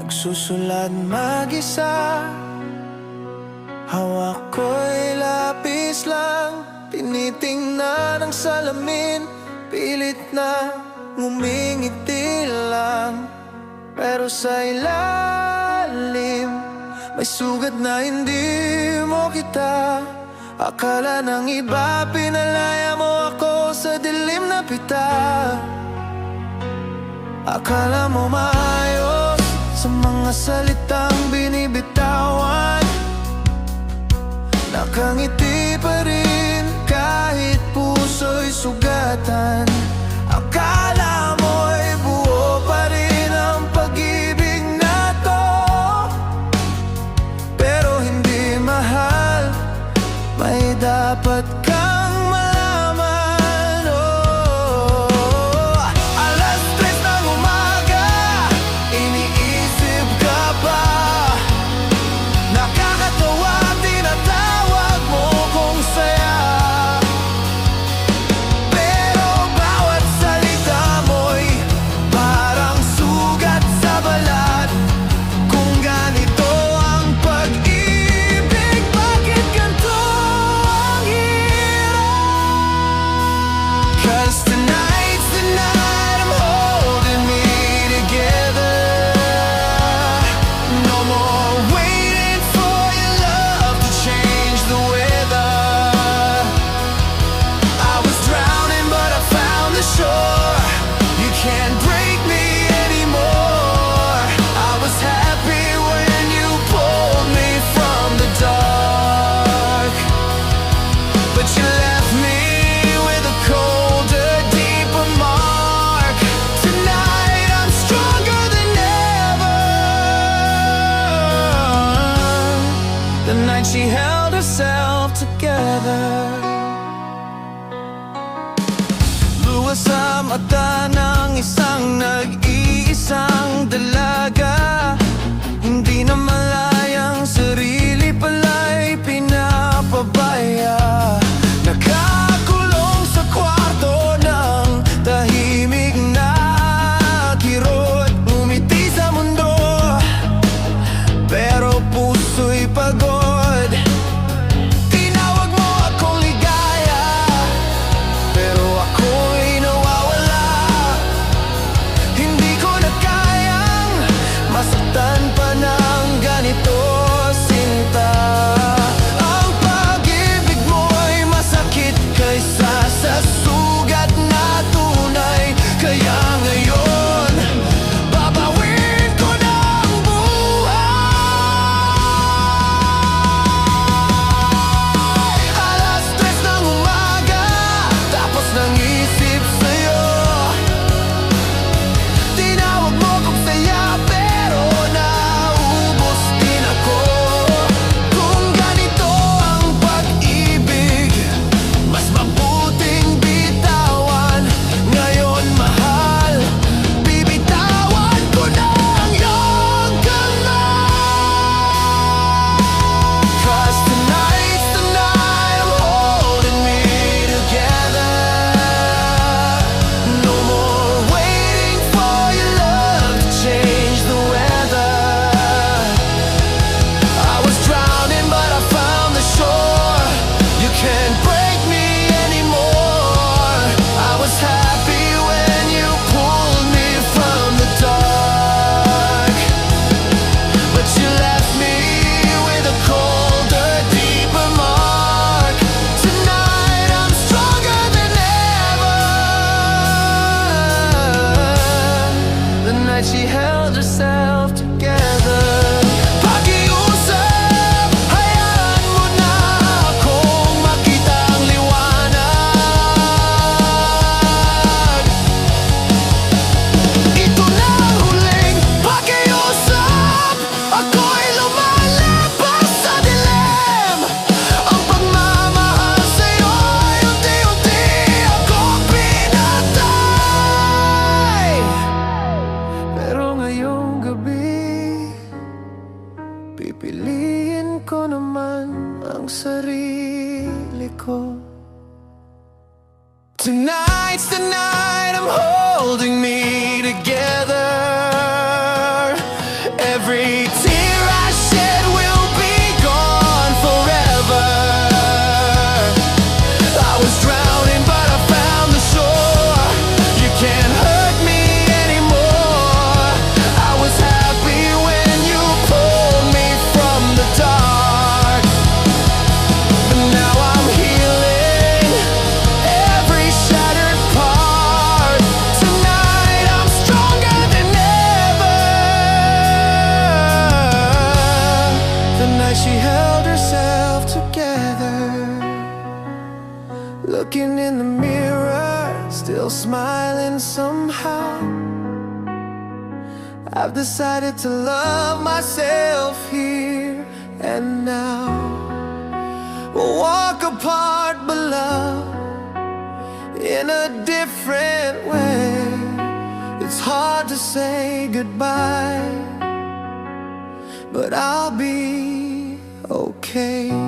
Nagsusulat mag-isa. Hawak ko'y lapis lang. Tinitingnan ang salamin. Pilit na ngumingiti lang. Pero sa ilalim May sugat na hindi mo kita. Akala ng iba pinalaya mo ako sa dilim na pita. Akala mo mahal mga salitang binibitawan. Nakangitan she held herself together. Luwas sa mata ng isang nag-iisang dalaga Piliin ko naman ang sarili ko. Tonight's the night. Looking in the mirror, still smiling somehow. I've decided to love myself here and now. We'll walk apart, but love in a different way. It's hard to say goodbye, but I'll be okay.